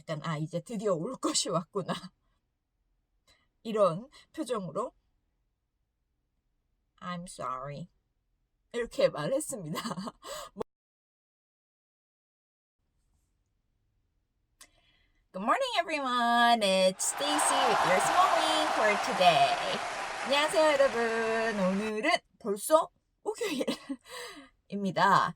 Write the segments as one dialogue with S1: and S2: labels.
S1: 약간 아 이제 드디어 올 것이 왔구나 이런 표정으로 I'm sorry 이렇게 말했습니다. Good morning, everyone. It's Stacy with your wing for today. 안녕하세요, 여러분. 오늘은 벌써 목요일입니다.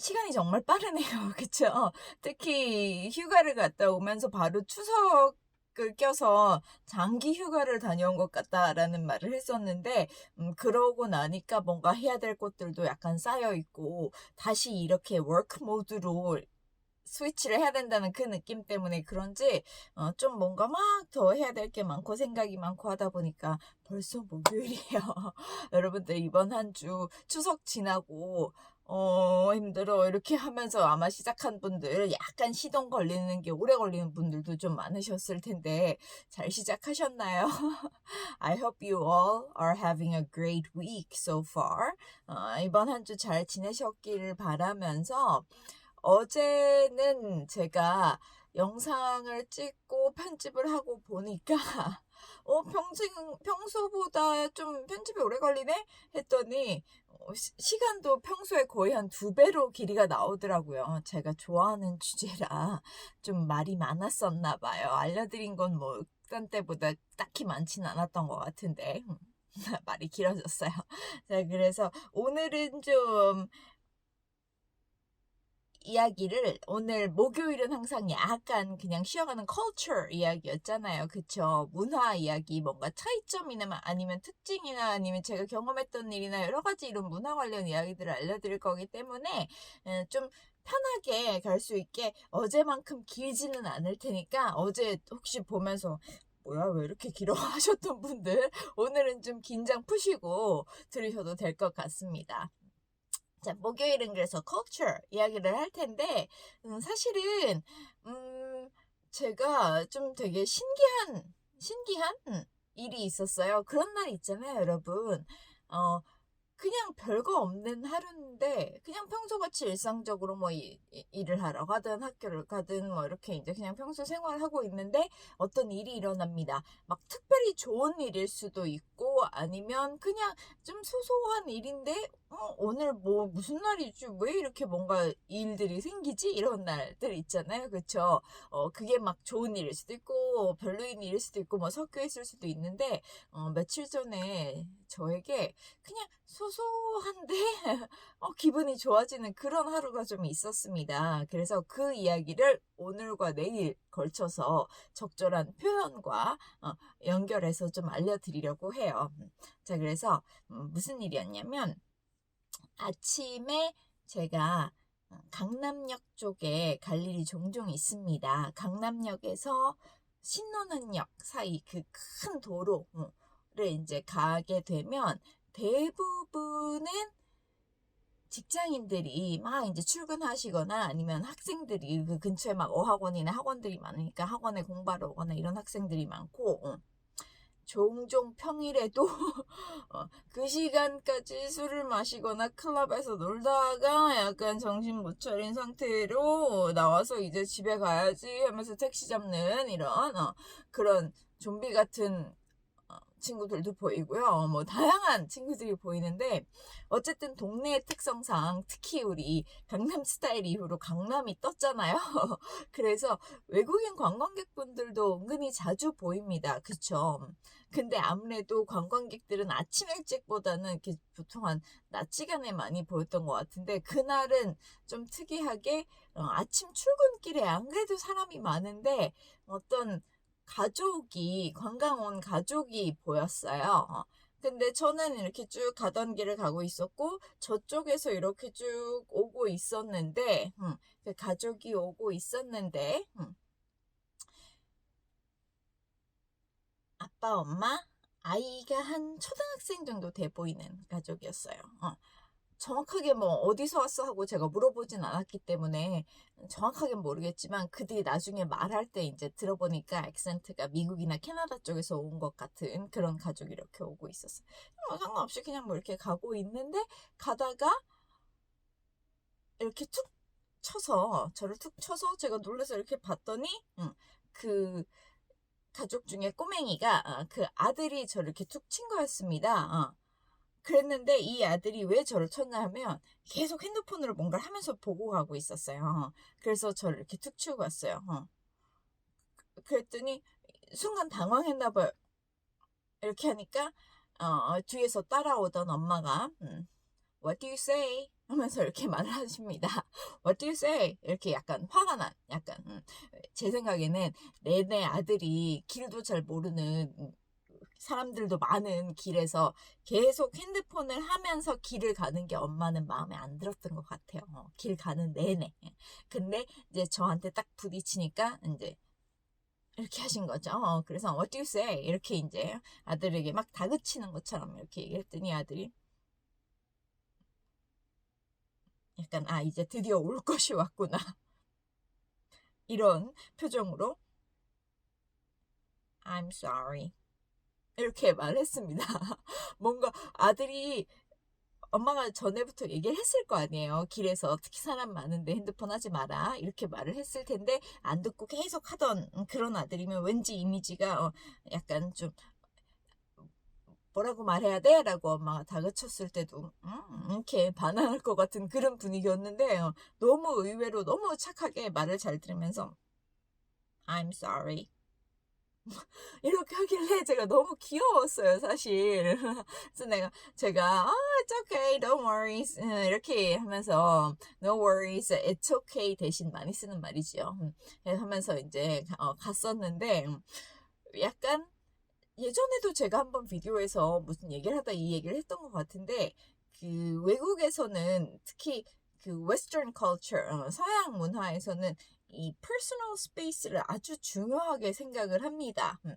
S1: 시간이 정말 빠르네요. 그쵸? 특히 휴가를 갔다 오면서 바로 추석 을 껴서 장기 휴가를 다녀온 것 같다라는 말을 했었는데, 음, 그러고 나니까 뭔가 해야 될 것들도 약간 쌓여 있고, 다시 이렇게 워크 모드로 스위치를 해야 된다는 그 느낌 때문에 그런지 어, 좀 뭔가 막 더 해야 될 게 많고 생각이 많고 하다 보니까 벌써 목요일이에요. 여러분들 이번 한 주 추석 지나고 어 힘들어 이렇게 하면서 아마 시작한 분들 약간 시동 걸리는 게 오래 걸리는 분들도 좀 많으셨을 텐데 잘 시작하셨나요? I hope you all are having a great week so far. 어, 이번 한 주 잘 지내셨길 바라면서 어제는 제가 영상을 찍고 편집을 하고 보니까 어 평소 평소보다 좀 편집이 오래 걸리네 했더니 어, 시, 시간도 평소에 거의 한 두 배로 길이가 나오더라고요. 제가 좋아하는 주제라 좀 말이 많았었나 봐요. 알려드린 건뭐딴 때보다 딱히 많지는 않았던 것 같은데 말이 길어졌어요. 자 그래서 오늘은 좀 이야기를 오늘 목요일은 항상 약간 그냥 쉬어가는 culture 이야기였잖아요. 그쵸? 문화 이야기, 뭔가 차이점이나 아니면 특징이나 아니면 제가 경험했던 일이나 여러 가지 이런 문화 관련 이야기들을 알려드릴 거기 때문에 음, 좀 편하게 갈 수 있게 어제만큼 길지는 않을 테니까 어제 혹시 보면서 뭐야 왜 이렇게 길어 하셨던 분들 오늘은 좀 긴장 푸시고 들으셔도 될 것 같습니다. 자, 목요일은 그래서 culture 이야기를 할 텐데, 음, 사실은, 음, 제가 좀 되게 신기한, 신기한 일이 있었어요. 그런 날 있잖아요, 여러분. 어, 그냥 별거 없는 하루인데 그냥 평소같이 일상적으로 뭐 이, 이, 일을 하러 가든 학교를 가든 뭐 이렇게 이제 그냥 평소 생활을 하고 있는데 어떤 일이 일어납니다. 막 특별히 좋은 일일 수도 있고 아니면 그냥 좀 소소한 일인데 어, 오늘 뭐 무슨 날이지 왜 이렇게 뭔가 일들이 생기지 이런 날들 있잖아요. 그쵸? 어 그게 막 좋은 일일 수도 있고 별로인 일일 수도 있고 뭐 섞여 있을 수도 있는데 어, 며칠 전에 저에게 그냥 소소한데 어, 기분이 좋아지는 그런 하루가 좀 있었습니다. 그래서 그 이야기를 오늘과 내일 걸쳐서 적절한 표현과 어, 연결해서 좀 알려드리려고 해요. 자, 그래서 음, 무슨 일이었냐면 아침에 제가 강남역 쪽에 갈 일이 종종 있습니다. 강남역에서 신논은역 사이 그 큰 도로를 이제 가게 되면 대부분은 직장인들이 막 이제 출근하시거나 아니면 학생들이 그 근처에 막 어학원이나 학원들이 많으니까 학원에 공부하러 오거나 이런 학생들이 많고 어. 종종 평일에도 어, 그 시간까지 술을 마시거나 클럽에서 놀다가 약간 정신 못 차린 상태로 나와서 이제 집에 가야지 하면서 택시 잡는 이런 어, 그런 좀비 같은 친구들도 보이고요. 뭐 다양한 친구들이 보이는데 어쨌든 동네의 특성상 특히 우리 강남 스타일 이후로 강남이 떴잖아요. 그래서 외국인 관광객분들도 은근히 자주 보입니다. 그쵸? 근데 아무래도 관광객들은 아침 일찍보다는 이렇게 보통 한 낮 시간에 많이 보였던 것 같은데 그날은 좀 특이하게 어, 아침 출근길에 안 그래도 사람이 많은데 어떤 가족이 관광 온 가족이 보였어요. 어. 근데 저는 이렇게 쭉 가던 길을 가고 있었고 저쪽에서 이렇게 쭉 오고 있었는데 음, 그 가족이 오고 있었는데 음. 아빠 엄마 아이가 한 초등학생 정도 돼 보이는 가족이었어요. 어. 정확하게 뭐 어디서 왔어 하고 제가 물어보진 않았기 때문에 정확하게 모르겠지만 그들이 나중에 말할 때 이제 들어보니까 액센트가 미국이나 캐나다 쪽에서 온 것 같은 그런 가족이 이렇게 오고 있었어요. 뭐 상관없이 그냥 뭐 이렇게 가고 있는데 가다가 이렇게 툭 쳐서 저를 툭 쳐서 제가 놀라서 이렇게 봤더니 음, 그 가족 중에 꼬맹이가 어, 그 아들이 저를 이렇게 툭 친 거였습니다. 어. 그랬는데 이 아들이 왜 저를 쳤냐 하면 계속 핸드폰으로 뭔가를 하면서 보고 가고 있었어요. 어. 그래서 저를 이렇게 툭 치고 갔어요. 어. 그랬더니 순간 당황했나 봐요. 이렇게 하니까 어, 뒤에서 따라오던 엄마가 음, What do you say? 하면서 이렇게 말을 하십니다. What do you say? 이렇게 약간 화가 난, 약간 음, 제 생각에는 내내 아들이 길도 잘 모르는 음, 사람들도 많은 길에서 계속 핸드폰을 하면서 길을 가는 게 엄마는 마음에 안 들었던 것 같아요. 어, 길 가는 내내. 근데 이제 저한테 딱 부딪히니까 이제 이렇게 하신 거죠. 어, 그래서 what do you say? 이렇게 이제 아들에게 막 다그치는 것처럼 이렇게 얘기했더니 아들이 약간 아 이제 드디어 올 것이 왔구나 이런 표정으로 I'm sorry 이렇게 말했습니다. 뭔가 아들이 엄마가 전에부터 얘기를 했을 거 아니에요. 길에서 특히 사람 많은데 핸드폰 하지 마라. 이렇게 말을 했을 텐데 안 듣고 계속 하던 그런 아들이면 왠지 이미지가 어, 약간 좀 뭐라고 말해야 돼? 라고 엄마가 다그쳤을 때도 음, 이렇게 반항할 것 같은 그런 분위기였는데 어, 너무 의외로 너무 착하게 말을 잘 들으면서 I'm sorry. 이렇게 하길래 제가 너무 귀여웠어요, 사실. 그래서 내가, 제가, 아, it's okay, don't worry. 음, 이렇게 하면서, no worries, it's okay 대신 많이 쓰는 말이죠. 음, 하면서 이제 어, 갔었는데, 음, 약간, 예전에도 제가 한번 비디오에서 무슨 얘기를 하다 이 얘기를 했던 것 같은데, 그 외국에서는 특히 그 웨스턴 컬처, 어, 서양 문화에서는 이 퍼스널 스페이스를 아주 중요하게 생각을 합니다. 음.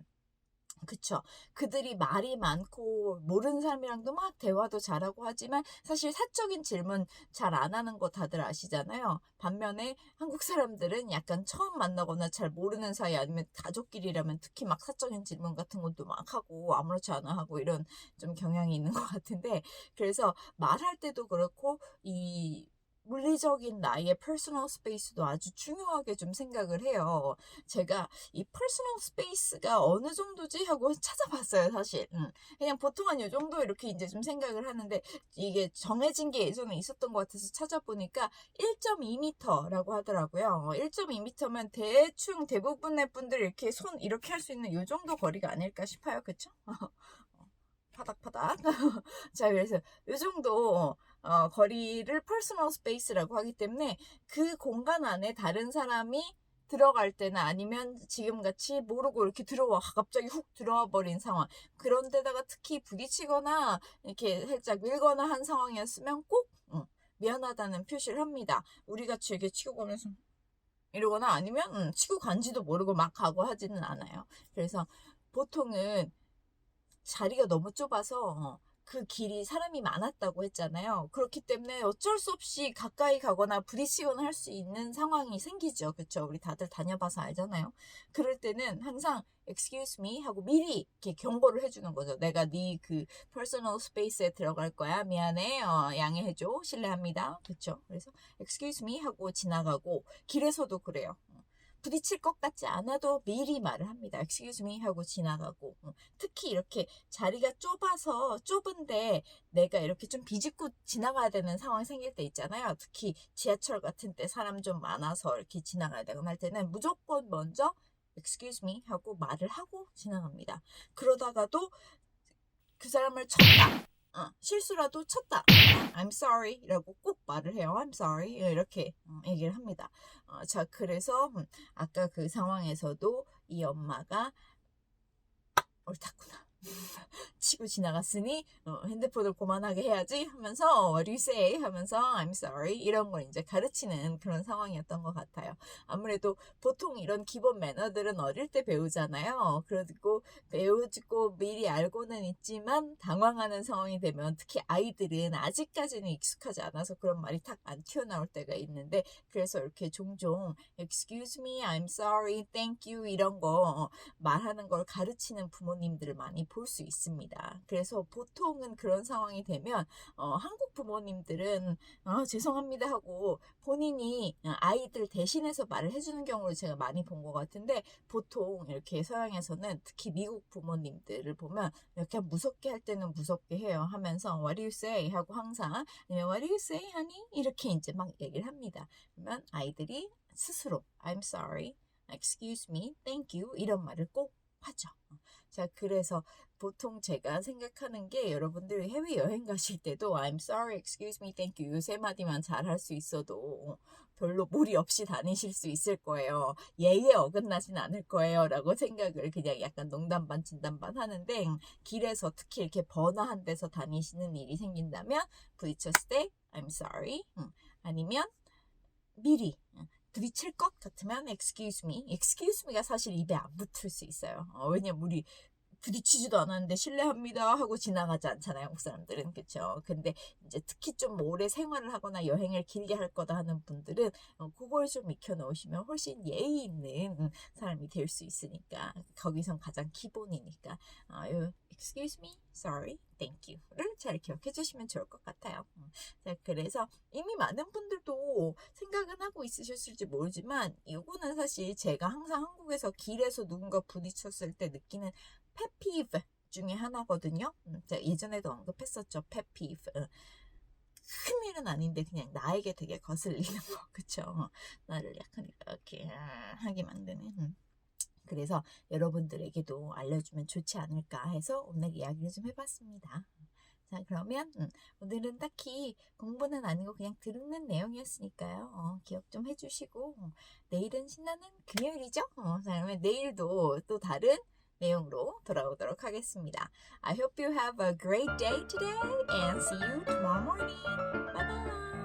S1: 그쵸. 그들이 말이 많고, 모르는 사람이랑도 막 대화도 잘하고 하지만, 사실 사적인 질문 잘 안 하는 거 다들 아시잖아요. 반면에 한국 사람들은 약간 처음 만나거나 잘 모르는 사이 아니면 가족끼리라면 특히 막 사적인 질문 같은 것도 막 하고, 아무렇지 않아 하고 이런 좀 경향이 있는 것 같은데, 그래서 말할 때도 그렇고, 이 물리적인 나의 퍼스널 스페이스도 아주 중요하게 좀 생각을 해요. 제가 이 퍼스널 스페이스가 어느 정도지 하고 찾아봤어요, 사실. 음. 그냥 보통 한이 정도 이렇게 이제 좀 생각을 하는데 이게 정해진 게 예전에 있었던 것 같아서 찾아보니까 1.2m라고 하더라고요. 1.2m면 대충 대부분의 분들 이렇게 손 이렇게 할 수 있는 이 정도 거리가 아닐까 싶어요. 그쵸? 파닥파닥. 자, 그래서 이 정도 어, 거리를 퍼스널 스페이스라고 하기 때문에 그 공간 안에 다른 사람이 들어갈 때나 아니면 지금같이 모르고 이렇게 들어와 갑자기 훅 들어와 버린 상황 그런 데다가 특히 부딪히거나 이렇게 살짝 밀거나 한 상황이었으면 꼭 응, 미안하다는 표시를 합니다. 우리 같이 이렇게 치고 가면서 이러거나 아니면 응, 치고 간지도 모르고 막 가고 하지는 않아요. 그래서 보통은 자리가 너무 좁아서 어, 그 길이 사람이 많았다고 했잖아요. 그렇기 때문에 어쩔 수 없이 가까이 가거나 부딪히거나 할 수 있는 상황이 생기죠. 그쵸? 우리 다들 다녀봐서 알잖아요. 그럴 때는 항상 excuse me 하고 미리 이렇게 경고를 해주는 거죠. 내가 네 그 personal space에 들어갈 거야. 미안해. 어, 양해해줘. 실례합니다. 그쵸? 그래서 excuse me 하고 지나가고 길에서도 그래요. 부딪힐 것 같지 않아도 미리 말을 합니다. excuse me 하고 지나가고 어, 특히 이렇게 자리가 좁아서 좁은데 내가 이렇게 좀 비집고 지나가야 되는 상황이 생길 때 있잖아요. 특히 지하철 같은 때 사람 좀 많아서 이렇게 지나가야 되거나 할 때는 무조건 먼저 excuse me 하고 말을 하고 지나갑니다. 그러다가도 그 사람을 쳤다. 어, 실수라도 쳤다. I'm sorry 라고 꼭 말을 해요. I'm sorry. 이렇게 어, 얘기를 합니다. 어, 자, 그래서 음, 아까 그 상황에서도 이 엄마가 옳다구나. 치고 지나갔으니 어, 핸드폰을 고만하게 해야지 하면서 what do you say 하면서 I'm sorry 이런 걸 이제 가르치는 그런 상황이었던 것 같아요. 아무래도 보통 이런 기본 매너들은 어릴 때 배우잖아요. 그리고 배우고 미리 알고는 있지만 당황하는 상황이 되면 특히 아이들은 아직까지는 익숙하지 않아서 그런 말이 탁 안 튀어나올 때가 있는데 그래서 이렇게 종종 excuse me, I'm sorry, thank you 이런 거 말하는 걸 가르치는 부모님들을 많이 볼 수 있습니다. 그래서 보통은 그런 상황이 되면 어, 한국 부모님들은 아, 죄송합니다 하고 본인이 아이들 대신해서 말을 해주는 경우를 제가 많이 본 것 같은데 보통 이렇게 서양에서는 특히 미국 부모님들을 보면 이렇게 무섭게 할 때는 무섭게 해요 하면서 What do you say? 하고 항상 아니면 What do you say, honey? 이렇게 이제 막 얘기를 합니다. 그러면 아이들이 스스로 I'm sorry, excuse me, thank you 이런 말을 꼭 하죠. 자, 그래서 보통 제가 생각하는 게 여러분들이 해외 여행 가실 때도 I'm sorry, excuse me, thank you 요세 마디만 잘 할 수 있어도 별로 무리 없이 다니실 수 있을 거예요. 예의에 어긋나진 않을 거예요. 라고 생각을 그냥 약간 농담 반 진담 반 하는데 길에서 특히 이렇게 번화한 데서 다니시는 일이 생긴다면 부딪혔을 때 I'm sorry 음, 아니면 미리 음, 부딪힐 것 같으면 excuse me. excuse me가 사실 입에 안 붙을 수 있어요. 어, 왜냐면 우리 부딪히지도 않았는데 실례합니다 하고 지나가지 않잖아요, 한국 사람들은. 그쵸? 근데 이제 특히 좀 오래 생활을 하거나 여행을 길게 할 거다 하는 분들은 어, 그걸 좀 익혀 놓으시면 훨씬 예의 있는 음, 사람이 될 수 있으니까. 거기선 가장 기본이니까. 아, 요, excuse me, sorry, thank you를 잘 기억해 주시면 좋을 것 같아요. 음. 자, 그래서 이미 많은 분들도 생각은 하고 있으셨을지 모르지만 이거는 사실 제가 항상 한국에서 길에서 누군가 부딪혔을 때 느끼는 페피브 중에 하나거든요. 음, 제가 예전에도 언급했었죠. 페피브. 큰 일은 아닌데 그냥 나에게 되게 거슬리는 거. 그쵸? 나를 약간 이렇게 아, 하게 만드는. 음. 그래서 여러분들에게도 알려주면 좋지 않을까 해서 오늘 이야기를 좀 해봤습니다. 자, 그러면 음, 오늘은 딱히 공부는 아니고 그냥 듣는 내용이었으니까요. 어, 기억 좀 해주시고 어, 내일은 신나는 금요일이죠? 어, 자, 그러면 내일도 또 다른 내용으로 돌아오도록 하겠습니다. I hope you have a great day today and see you tomorrow morning. Bye bye.